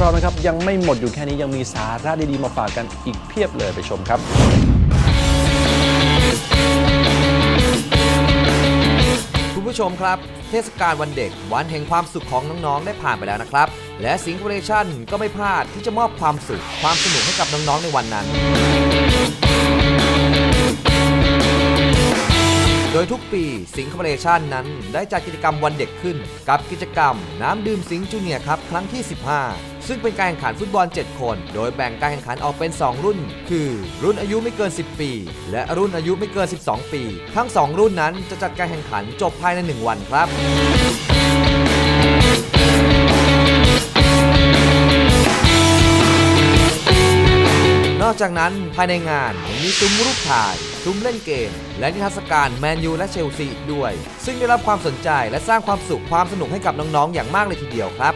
เรานะครับ ยังไม่หมดอยู่แค่นี้ยังมีสาระดีๆมาฝากกันอีกเพียบเลยไปชมครับคุณผู้ชมครับ เทศกาลวันเด็กวันแห่งความสุขของน้องๆ ได้ผ่านไปแล้วนะครับ และสิงคโปร์เนชั่นก็ไม่พลาดที่จะมอบความสุข ความสนุกให้กับน้องๆในวันนั้น โดยทุกปีสิงคโปร์เนชั่นนั้น ได้จัดกิจกรรมวันเด็กขึ้น กับกิจกรรม น้ำดื่มสิงห์จูเนียร์ครับ ครั้งที่ 15 ซึ่งเป็นการแข่งขันฟุตบอล 7 คน โดยแบ่งการแข่งขันออกเป็น 2 รุ่น คือ รุ่นอายุไม่เกิน 10 ปี และรุ่นอายุไม่เกิน 12 ปี ทั้ง 2 รุ่นนั้นจะจัดการแข่งขันจบภายใน 1 วันครับนอกจากนั้นภายในงานยังมีซุ้มรูปถ่าย ซุ้มเล่นเกม และนิทรรศการแมนยูและเชลซีอีกด้วย ซึ่งได้รับความสนใจและสร้างความสุขความสนุกให้กับน้องๆ อย่างมากเลยทีเดียวครับ